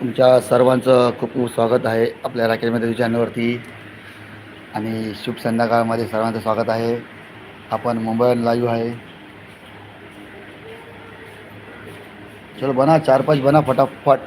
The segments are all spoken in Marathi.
तुमच्या सर्वांचं खूप खूप स्वागत आहे आपल्या राकेशमध्ये चॅनलवरती. आणि शुभ संध्याकाळमध्ये सर्वांचं स्वागत आहे. आपण मुंबईवर लाईव्ह आहे. चलो बना चार पाच बना फटाफट.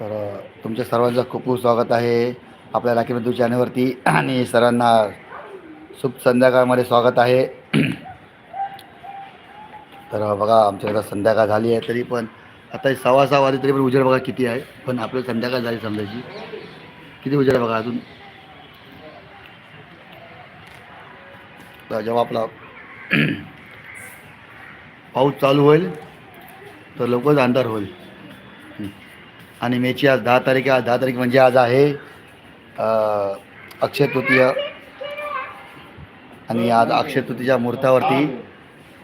तर तुमच्या सर्वांचं खूप खूप स्वागत आहे आपल्या राखी बंधू चॅनलवरती आणि सर्वांना शुभ संध्याकाळमध्ये स्वागत आहे. तर बघा आमच्याकडं संध्याकाळ झाली आहे तरी पण आता सव्वा सहा वाजे तरी पण उजेड बघा किती आहे. पण आपल्याला संध्याकाळ झाली समजायची. किती उजेड बघा अजून? तर जेव्हा आपला पाऊस चालू होईल तर लवकरच अंधार होईल. आणि मेची आज दहा तारीख आहे. आज दहा तारीख म्हणजे आज आहे अक्षय तृतीय. आणि आज अक्षय तृतीच्या मुहूर्तावरती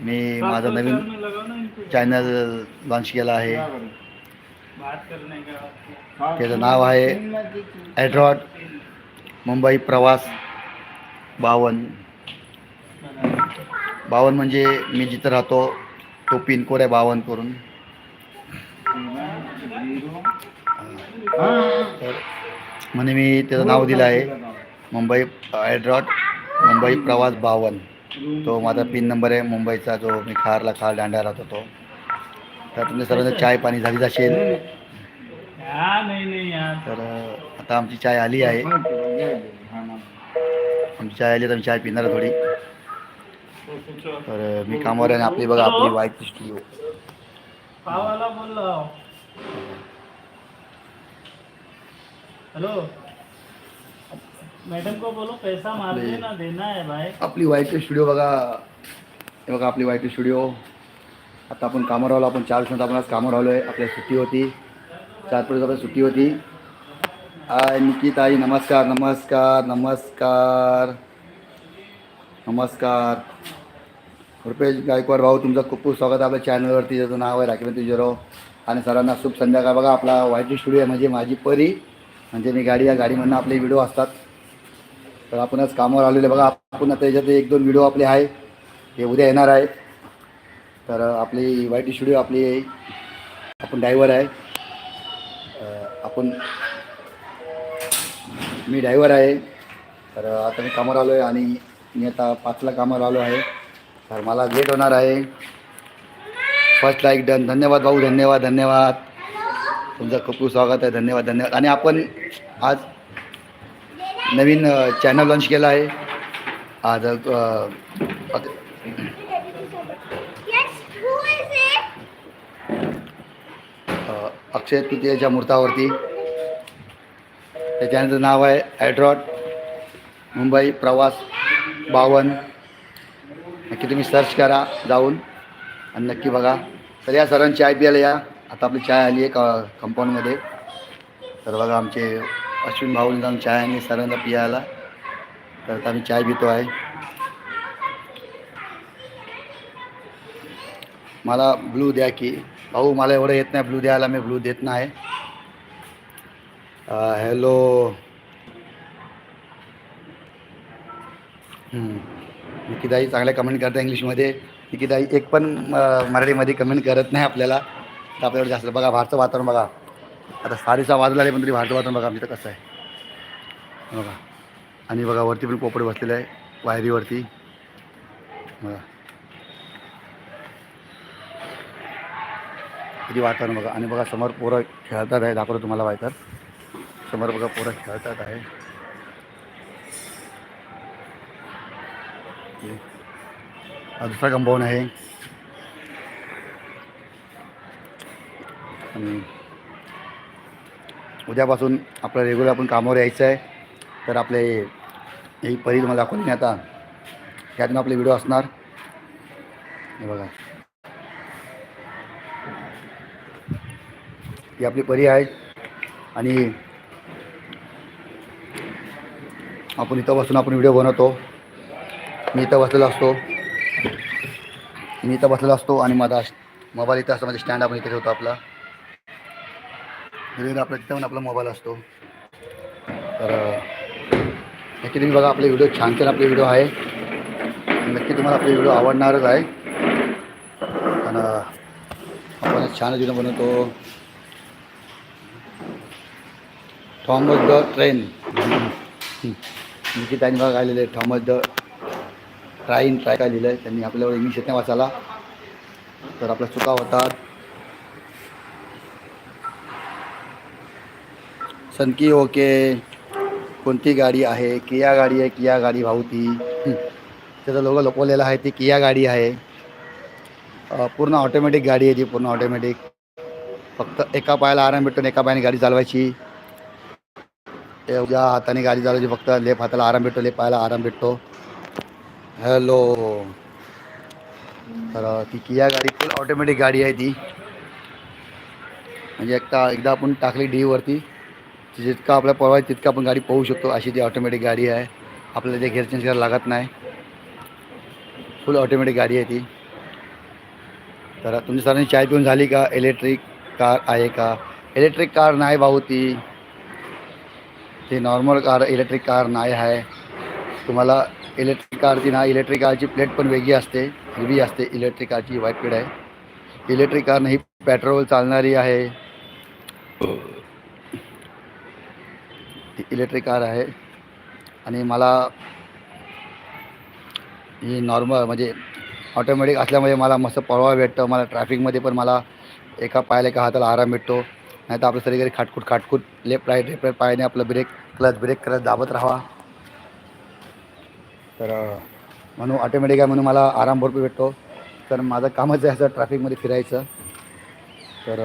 मी माझं नवीन चॅनल लॉन्च केला आहे. त्याचं नाव आहे ॲड्रॉट मुंबई प्रवास बावन. बावन म्हणजे मी जिथं राहतो तो पिनकोड आहे बावन करून तर म्हणे मी त्याचं नाव दिलं आहे. मुंबई ॲड्रॉट मुंबई प्रवास बावन. तो माझा पिन नंबर आहे. मुंबईचा जो मी खारला खार दांड्या राहतो तो. तर तुमच्या सर्वांचं चाय पाणी झालीच असेल तर आता आमची चाय आली आहे. आमची चाय आली तर आम्ही चाय पिणार थोडी. तर मी कामावर आहे आणि आपली बघा आपली वाईट स्टुडिओ पावाला बोललो. हेलो? मैडम को बोलो पैसा मार ले. देना है भाई. आपली वाईट स्टुडिओ बघा. हे बघा आपली वाईट स्टुडिओ. आता आपण कामावर आलो आपण चार दिवसात आपण आज कामावर आलो आहे आपल्या सुट्टी होती. चार पाच दिवसात सुट्टी होती. हाय निकित आई नमस्कार नमस्कार नमस्कार. नमस्कार. रुपेश गायकवाड भाऊ तुमचं खूप खूप स्वागत आहे आपल्या चॅनलवरती ज्याचं नाव आहे राखीमती झिरो आणि सरांना शुभ संध्याकाळ. बघा आपला वाईट स्टुडिओ आहे म्हणजे माझी परी. म्हणजे मी गाडी या गाडीमधनं आपले व्हिडिओ असतात. तर आपणच कामावर आलेले बघा आपण आता याच्यात एक दोन व्हिडिओ आपले आहे. हे उद्या येणार आहे तर आपली वाईट स्टुडिओ आपली आपण ड्रायव्हर आहे. आपण मी ड्रायव्हर आहे. तर आता मी कामावर आलो आहे आणि मी आता पाचला कामावर आलो आहे. तर मला लेट होणार आहे. फर्स्ट लाईक डन धन्यवाद भाऊ धन्यवाद धन्यवाद. तुमचं खूप खूप स्वागत आहे. धन्यवाद धन्यवाद. आणि आपण आज नवीन चॅनल लॉन्च केला आहे. आज अक्षय तृतीयेच्या मुहूर्तावरती. त्या चॅनलचं नाव आहे ॲड्रॉट मुंबई प्रवास बावन. नक्की तुम्ही सर्च करा जाऊन. आणि नक्की बघा. तर या सर्वांची चाय प्यायला या. आता आपली चाय आली आहे क कंपाऊंडमध्ये तर बघा आमचे अश्विन भाऊ जाऊन चाय आणि सर्वांना पियायला. तर आता आम्ही चाय पितो आहे. मला ब्लू द्या की. भाऊ मला एवढं येत नाही ब्लू द्यायला. मी ब्लू देत नाही. हॅलो निकिताई चांगल्या कमेंट करता इंग्लिशमध्ये निकिताई एक पण मराठीमध्ये कमेंट करत नाही आपल्याला. तर आपल्याकडे जास्त बघा बाहेरचं वातावरण बघा. आता साडेसहा वाजला आहे पण तरी बाहेरचं वातावरण बघा आमचं कसं आहे. बघा. आणि बघा वरती पण पोपडे बसलेलं आहे वायरीवरती. बघा. किती वातावरण बघा. आणि बघा समोर पोरं खेळतात आहे. दाखवतो तुम्हाला वायतर समोर बघा पोरं खेळतात आहे. हे. हा दुसरा कंपाऊंड आहे. आणि उद्यापासून आपलं रेग्युलर आपण कामावर यायचं आहे. तर आपले ही परी तुम्हाला दाखवली आता. त्यातून आपले व्हिडिओ असणार. हे बघा. ही आपली परी आहे. आणि आपण इथं बसून आपण व्हिडिओ बनवतो. मी इथं बसलेला असतो. मी इथं बसलेलो असतो आणि माझा मोबाईल इथं असतो म्हणजे स्टँड आपण इथे ठेवतो आपला. आपला तिथं पण आपला मोबाईल असतो. तर नक्की तुम्ही बघा आपले व्हिडिओ छान छान आपले व्हिडिओ आहे. नक्की तुम्हाला आपले व्हिडिओ आवडणारच आहे. आणि आपण छान व्हिडिओ बनवतो. थॉमस द ट्रेन निकिताने बघा आलेले थॉमस द ट्राईन ट्राय काय लिहिलं आहे त्यांनी आपल्याला इंग्लिश येत नाही वाचायला. तर आपल्या चुका होतात. सनकी ओके. कोणती गाडी आहे? किया गाडी आहे किया गाडी भाऊ ती त्याचं लोक लपवलेलं आहे ती किया गाडी आहे. पूर्ण ऑटोमॅटिक गाडी आहे ती पूर्ण ऑटोमॅटिक फक्त एका पायाला आराम भेटतो एका पायाने गाडी चालवायची. ते उद्या हाताने गाडी चालवायची फक्त लेप हाताला आराम भेटतो लेप पायाला आराम भेटतो. हॅलो तर ती किया गाडी फुल ऑटोमॅटिक गाडी आहे ती. म्हणजे एकदा एकदा आपण टाकली डीवरती जितका आपल्या परवा तितका आपण गाडी पोहू शकतो. अशी ती ऑटोमॅटिक गाडी आहे. आपल्याला ते घेर चेंज करायला लागत नाही. फुल ऑटोमॅटिक गाडी आहे ती. तर तुमची सरांनी चाय पिऊन झाली का? इलेक्ट्रिक कार आहे का? इलेक्ट्रिक कार नाही भाऊ ती. ती नॉर्मल कार इलेक्ट्रिक कार नाही आहे. तुम्हाला इलेक्ट्रिक कारची ना इलेक्ट्रिक कारची प्लेट पण वेगळी असते हेवी असते इलेक्ट्रिक कारची व्हाईट प्लेट आहे. इलेक्ट्रिक कार नाही पेट्रोल चालणारी आहे. ती इलेक्ट्रिक कार आहे. आणि मला ही नॉर्मल म्हणजे ऑटोमॅटिक असल्यामुळे मला मस्त पळवा भेटतं. मला ट्रॅफिकमध्ये पण मला एका पायाला एका हाताला आराम भेटतो. नाही तर आपलं सगळीकडे खाटकूट खाटकूट लेफ्ट राईट लेफ्ट राईट पायाने आपलं ब्रेक क्लच ब्रेक करत दाबत राहावा. तर म्हणून ऑटोमॅटिक आहे म्हणून मला आराम भरपूर भेटतो. तर माझं कामच आहे असं ट्रॅफिकमध्ये फिरायचं. तर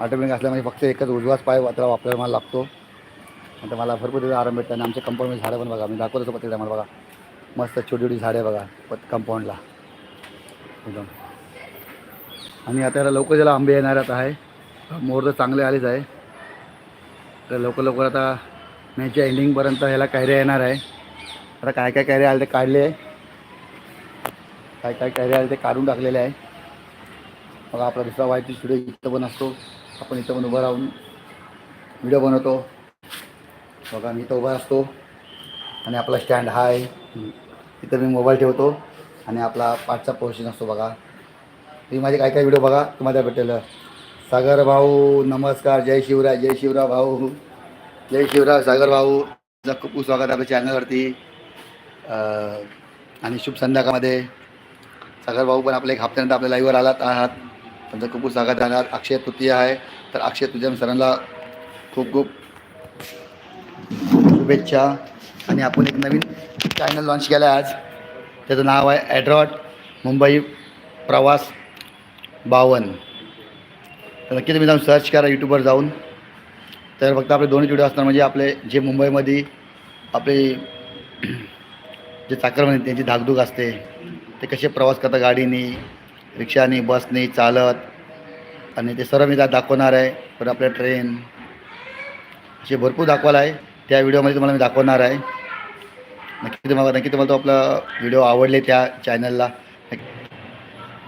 ऑटोमॅटिक असल्यामुळे फक्त एकच उजवाच पाय वाचला वापरायला मला लागतो. नंतर मला भरपूर तिथे आराम भेटतो आणि आमच्या कंपाऊंडमध्ये झाडं पण बघा. मी दाखवतो पत्रिका मला बघा. मस्त छोटी छोटी झाडे बघा पत कंपाऊंडला एकदम. आणि आता याला लवकर त्याला आंबे येणार आता आहे. मोर तर चांगले आलेच आहे. तर लवकर लवकर आता मेच्या एंडिंगपर्यंत ह्याला कायऱ्या येणार आहे. आता काय काय कॅरे आले ते काढले आहे. काय काय कॅरे आले ते काढून टाकलेले आहे. बघा आपला दुसरा वाईट स्टुडिओ इथं पण असतो. आपण इथं पण उभं राहून व्हिडिओ बनवतो. बघा मी इथं उभा असतो. आणि आपला स्टँड हा आहे. मी मोबाईल ठेवतो. आणि आपला पाठचा पोर्शन असतो बघा. तुम्ही माझे काय काय व्हिडिओ बघा तुम्हाला भेटेल. सागर भाऊ नमस्कार जय शिवराय जय शिवराय भाऊ. जय शिवराय सागर भाऊ. खूप खूप स्वागत आहे आपल्या चॅनलवरती आणि शुभ संध्याकाळमध्ये सागर भाऊ पण आपल्या एक हप्त्यानंतर आपल्या लाईव्हवर आलात आहात. तुमचं खूप खूप स्वागत आहे. अक्षय तृतीय आहे. तर अक्षय तुझ्या सरांना खूप खूप शुभेच्छा. आणि आपण एक नवीन चॅनल लॉन्च केलं आहे आज. त्याचं नाव आहे ॲड्रॉट मुंबई प्रवास बावन तर नक्की तुम्ही जाऊन सर्च करा यूट्यूबवर जाऊन. तर फक्त आपले दोन्ही व्हिडिओ असणार म्हणजे आपले जे मुंबईमध्ये आपले जे चाकरमानी त्यांची धाकधूक असते ते कसे प्रवास करतात गाडीने रिक्षाने बसने चालत आणि ते सर्व मी त्यात दाखवणार आहे पण आपल्या ट्रेन असे भरपूर दाखवायला आहे. त्या व्हिडिओमध्ये तुम्हाला मी दाखवणार आहे. नक्की तुम्हाला नक्की तुम्हाला तो आपला व्हिडिओ आवडले त्या चॅनलला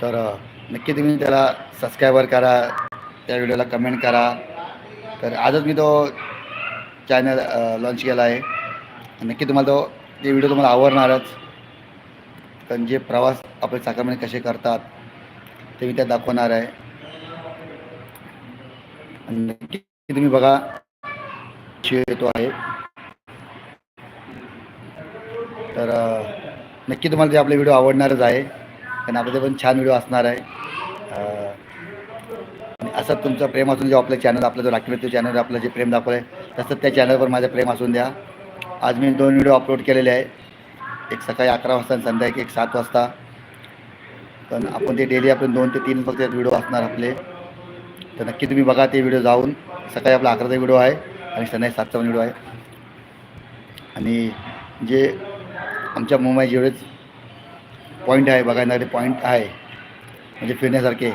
तर नक्की तुम्ही त्याला सबस्क्रायबर करा त्या व्हिडिओला कमेंट करा. तर आजच मी तो चॅनल लॉन्च केला आहे. नक्की तुम्हाला तो ते व्हिडिओ तुम्हाला आवडणारच कारण जे प्रवास आपले चाकरमाने कसे करतात ते मी त्यात दाखवणार आहे. आणि नक्की तुम्ही बघा येतो आहे. तर नक्की तुम्हाला ते आपले व्हिडिओ आवडणारच आहे कारण आपले ते पण छान व्हिडिओ असणार आहे. असं तुमचं प्रेम असून जे आपलं चॅनल आपलं जो राखील चॅनल आपलं जे प्रेम दाखवलं आहे तसंच त्या चॅनलवर माझं प्रेम असून द्या. आज मी दोन व्हिडिओ अपलोड केलेले आहे. एक सकाळी अकरा वाजता आणि संध्याकाळी एक सात वाजता. पण आपण ते डेली आपण दोन ते तीन फक्त व्हिडिओ असणार आपले. तर नक्की तुम्ही बघा ते व्हिडिओ जाऊन. सकाळी आपला अकराचा व्हिडिओ आहे आणि संध्याकाळी सातचा पण व्हिडिओ आहे. आणि जे आमच्या मुंबई जेवढेच पॉईंट आहे बघायणारे पॉईंट आहे. म्हणजे फिरण्यासारखे.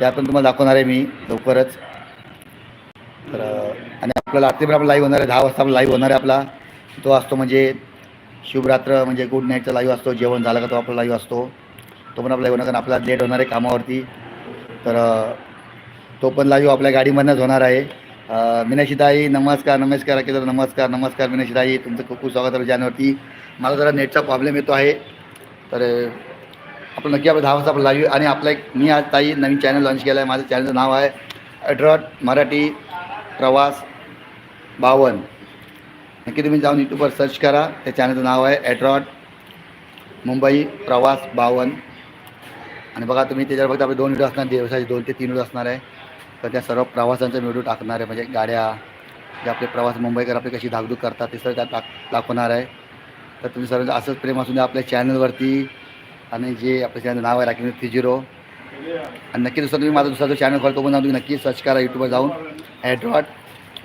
ते आपण तुम्हाला दाखवणार आहे मी लवकरच. तर आणि आपल्याला रात्री पण आपला लाईव्ह होणार आहे. दहा वाजता आपला लाईव्ह होणार आहे आपला. तो असतो म्हणजे शुभरात्र म्हणजे गुड नाईटचा लाईव्ह असतो जेवण झालं का तो आपला लाईव्ह असतो. तो पण आपला येऊ कारण आपला लेट होणार आहे कामावरती. तर तो पण लाईव्ह आपल्या गाडीमधनंच होणार आहे. अ, नमस्कार नमस्कार केलं नमस्कार नमस्कार मीनाक्षीताई. तुमचं खूप खूप स्वागत आहे चॅनलवरती. मला जरा नेटचा प्रॉब्लेम येतो आहे. तर आपण नक्की आपलं दहा वाजता आपलं लाईव्ह आणि आपला एक मी आज ताई नवीन चॅनल लॉन्च केलं आहे माझं चॅनलचं नाव आहे अड्रॉट मराठी प्रवास बावन. नक्की तुम्ही जाऊन यूट्यूबवर सर्च करा. त्या चॅनलचं नाव आहे ॲड्रॉट मुंबई प्रवास बावन आणि बघा तुम्ही त्याच्यावर फक्त आपले दोन व्हिडिओ असणार दिवसाचे दोन ते तीन व्हिडिओ असणार आहे. तर त्या सर्व प्रवासांचा व्हिडिओ टाकणार आहे. म्हणजे गाड्या जे आपले प्रवास मुंबईकर आपले कशी धाकधूक करतात ते सर्व त्यात टाक दाखवणार आहे. तर तुम्ही सर्व असंच प्रेम असून द्या आपल्या चॅनलवरती आणि जे आपल्या चॅनल नाव आहे राखी थ्री झिरो. आणि नक्की दुसरा तुम्ही माझा दुसरा जो चॅनल खोलतो पण तुम्ही नक्की सर्च करा यूट्यूबवर जाऊन. ॲड्रॉट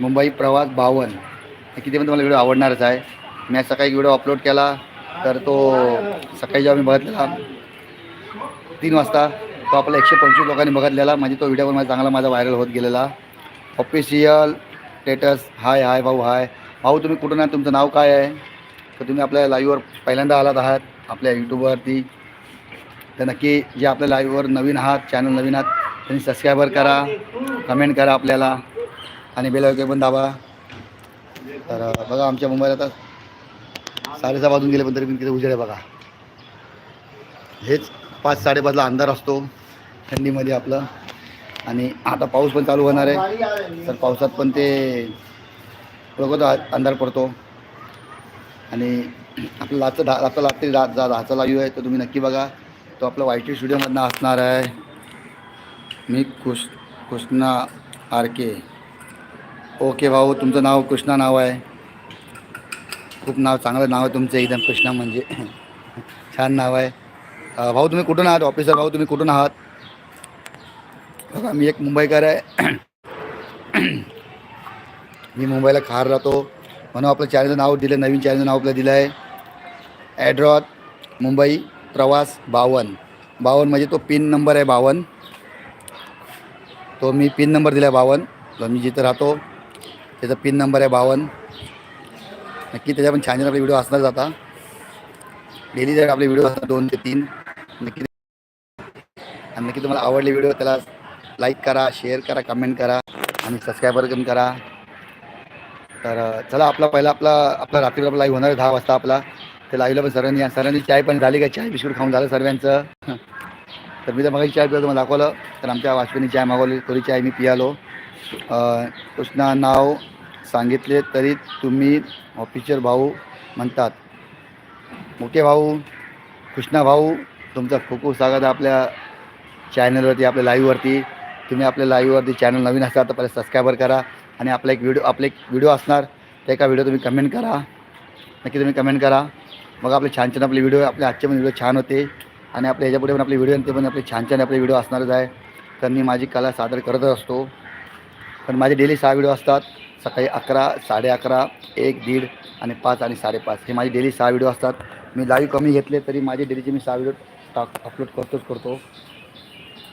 मुंबई प्रवास बावन कितीपर्यंत पण तुम्हाला व्हिडिओ आवडणारच आहे. मी आज सकाळी व्हिडिओ अपलोड केला तर तो सकाळी जेव्हा मी बघितलेला तीन वाजता तो आपला एकशे पंचवीस लोकांनी बघितलेला म्हणजे तो व्हिडिओ पण माझा चांगला माझा व्हायरल होत गेलेला. ऑफिशियल स्टेटस हाय हाय भाऊ हाय भाऊ तुम्ही कुठून आहे तुमचं नाव काय आहे? तर तुम्ही आपल्या लाईव्हवर पहिल्यांदा आलात आहात आपल्या यूट्यूबवरती तर नक्की जे आपल्या लाईव्हवर नवीन आहात चॅनल नवीन आहात त्यांनी सबस्क्रायबर करा कमेंट करा आपल्याला. आणि बेल वगैरे पण दाबा. तर बघा आमच्या मुंबईला आता साडेसहा वाजून गेले पण तरी पण तिथे उजेड आहे बघा. हेच पाच साडेपाचला अंधार असतो थंडीमध्ये आपलं. आणि आता पाऊस पण चालू होणार आहे. तर पावसात पण ते बघतो अंधार पडतो. आणि आपलं लाचं धा आपलं लागते रा जा दहाचा लाईव्ह आहे तर तुम्ही नक्की बघा. तो आपला वाय टी स्टुडिओमधनं असणार आहे. मी कृष् कृष्णा आर के. ओके भाऊ तुमचं नाव कृष्णा नाव आहे. खूप नाव चांगलं नाव आहे तुमचं एकदम कृष्णा म्हणजे. छान नाव आहे. भाऊ तुम्ही कुठून आहात? ऑफिसर भाऊ तुम्ही कुठून आहात? बघा मी एक मुंबईकर आहे. मी मुंबईला खार राहतो. म्हणून आपलं चॅनलचं नाव दिलं नवीन चॅनलचं नाव आपलं दिलं आहे. ॲड्रॉट मुंबई प्रवास बावन. बावन म्हणजे तो पिन नंबर आहे बावन. तो मी पिन नंबर दिला आहे बावन. मी जिथं राहतो त्याचा पिन नंबर आहे बावन. नक्की त्याच्या पण छान छान आपले व्हिडिओ असणार जाता डेली जर आपले व्हिडिओ असतात दोन ते तीन नक्की आणि नक्की तुम्हाला आवडले व्हिडिओ त्याला लाईक करा शेअर करा कमेंट करा आणि सबस्क्रायबर पण करा. तर चला आपला पहिला आपला आपला रात्री आपला लाईव्ह होणार आहे दहा वाजता आपला. ते लाईव्हला पण सर्वांनी सरांनी चाय पण झाली का? चाय बिस्कुट खाऊन झालं सर्वांचं. तर मी तर मग चाय पिलं तुम्हाला दाखवलं. तर आमच्या वाजपेयींनी चाय मागवली. थोडी चाय मी पियालो. कृष्णा नाव सांगितले तरी तुम्ही ऑफिसर भाऊ म्हणतात. मोठे भाऊ कृष्णा भाऊ तुमचं खूप खूप स्वागत आहे आपल्या चॅनलवरती आपल्या लाईव्हवरती तुम्ही आपल्या लाईव्हवरती चॅनल नवीन असणार तर पहिले सबस्क्रायबर करा आणि आपला एक व्हिडिओ आपले एक व्हिडिओ असणार. त्या एका व्हिडिओ तुम्ही कमेंट करा. नक्की तुम्ही कमेंट करा. मग आपले छान छान आपले व्हिडिओ आपले आजचे पण व्हिडिओ छान होते. आणि आपल्या ह्याच्यापुढे पण आपले व्हिडिओ ते पण आपले छान छान आपले व्हिडिओ असणारच आहे. तर मी माझी कला सादर करतच असतो. पण माझे डेली सहा व्हिडिओ असतात. सकाळी अकरा साडे अकरा एक दीड आणि पाच आणि साडेपाच हे माझे डेली सहा व्हिडिओ असतात. मी लाईव्ह कमी घेतले तरी माझे डेलीचे मी सहा व्हिडिओ टाक अपलोड करतोच करतो.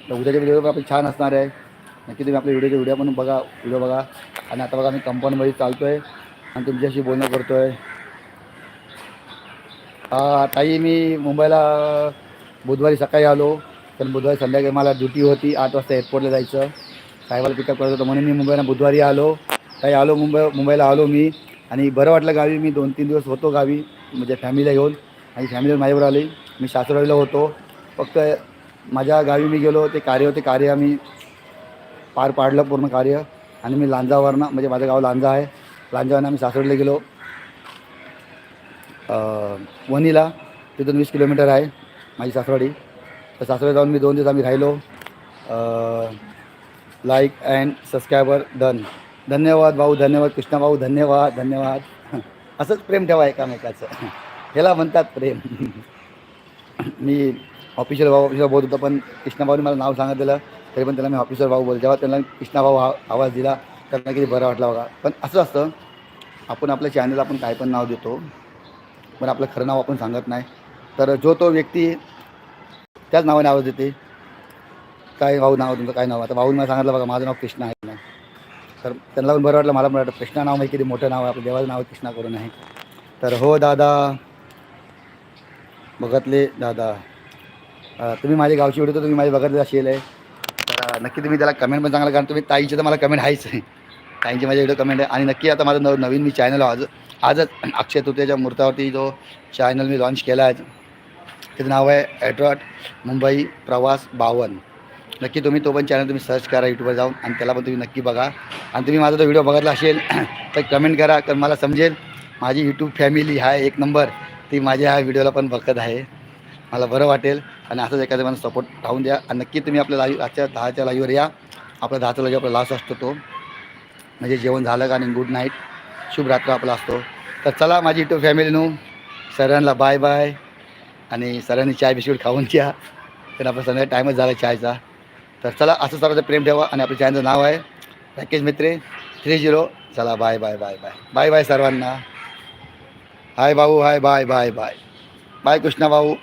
तर उद्याच्या व्हिडिओ पण छान असणार आहे. नक्की तुम्ही आपल्या व्हिडिओचे व्हिडिओ पण बघा व्हिडिओ बघा. आणि आता बघा मी कंपाऊंडमध्ये चालतो आहे आणि तुमच्याशी बोलणं करतो आहे ताई मी मुंबईला बुधवारी सकाळी आलो. तर बुधवारी संध्याकाळी मला ड्युटी होती. आठ वाजता एअरपोर्टला जायचं. साहेबाला पिकअप करत होतं म्हणून मी मुंबईला बुधवारी आलो. काही आलो मुंबई मुंबईला आलो मी आणि बरं वाटलं गावी. मी दोन तीन दिवस होतो गावी. म्हणजे फॅमिलीला घेऊन. आणि फॅमिली माझ्यावर आली. मी सासरवाडीला होतो. फक्त माझ्या गावी मी गेलो. ते कार्य होते. कार्य आम्ही पार पाडलं पूर्ण कार्य. आणि मी लांजावरनं म्हणजे माझं गाव लांजा आहे. लांजावरनं आम्ही सासवडीला गेलो. वनीला तिथून वीस किलोमीटर आहे माझी सासवाडी तर सासवडी जाऊन मी दोन दिवस आम्ही राहिलो. लाईक अँड सबस्क्रायबर डन धन्यवाद भाऊ धन्यवाद कृष्णा भाऊ धन्यवाद धन्यवाद. असंच प्रेम ठेवा एकामेकाचं. ह्याला म्हणतात प्रेम. मी ऑफिशियल भाऊ ऑफिसर बोलत होतो पण कृष्णाभाऊने मला नाव सांगितलं तरी पण त्याला मी ऑफिसर भाऊ बोल जेव्हा त्यांना कृष्णाभाऊ हा आवाज दिला त्यांना किती बरं वाटला बघा. पण असं असतं आपण आपल्या चॅनलला आपण काय पण नाव देतो पण आपलं खरं नाव आपण सांगत नाही. तर जो तो व्यक्ती त्याच नावाने आवाज देते. काय भाऊ नाव तुमचं काय नाव? आता भाऊने मला सांगितलं बघा माझं नाव कृष्णा आहे. तर त्यांना पण बरं वाटलं मला पण वाटलं. कृष्णा नाव माहिती किती मोठं नाव आहे आपलं देवाचं नाव कृष्णा करून आहे. तर हो दादा. बघतले दादा. तुम्ही माझ्या गावची व्हिडिओ तर तुम्ही माझे बघतले असेल आहे तर नक्की तुम्ही त्याला कमेंट पण चांगला कारण तुम्ही ताईची तर मला कमेंट आहेच. आहे ताईंची माझ्या व्हिडिओ कमेंट आहे. आणि नक्की आता माझं नव नवीन मी चॅनल आज आजच अक्षय तृतीयाच्या मुहूर्तावरती जो चॅनल मी लॉन्च केला आहे त्याचं नाव आहे ॲड्रॉट मुंबई प्रवास बावन नक्की तुम्ही तो पण चॅनल तुम्ही सर्च करा यूट्यूबवर जाऊन आणि त्याला पण तुम्ही नक्की बघा. आणि तुम्ही माझा तो व्हिडिओ बघितला असेल तर कमेंट करा तर मला समजेल माझी यूट्यूब फॅमिली हा एक नंबर ती माझ्या ह्या व्हिडिओला पण बघत आहे. मला बरं वाटेल आणि असंच एखाद्या मला सपोर्ट राहून द्या. आणि नक्की तुम्ही आपल्या लाईव्ह आजच्या दहाच्या लाईव्हवर या. आपला दहाचा लाईव्ह आपला लास्ट असतो तो. म्हणजे जेवण झालं का आणि गुड नाईट शुभ रात्र आपला असतो. तर चला माझी यूट्यूब फॅमिलीनो सरांना बाय बाय आणि सरांनी चाय बिस्किट खाऊन घ्या. तर आपला संध्याकाळी टाईमच झाला चायचा तर चला असं सरांचं प्रेम ठेवा आणि आपल्या चॅनलचं नाव आहे पॅकेज मित्रे थ्री झिरो. चला bye bye bye bye. Bye bye सर्वांना. हाय भाऊ hi bye bye bye. Bye Krishna भाऊ.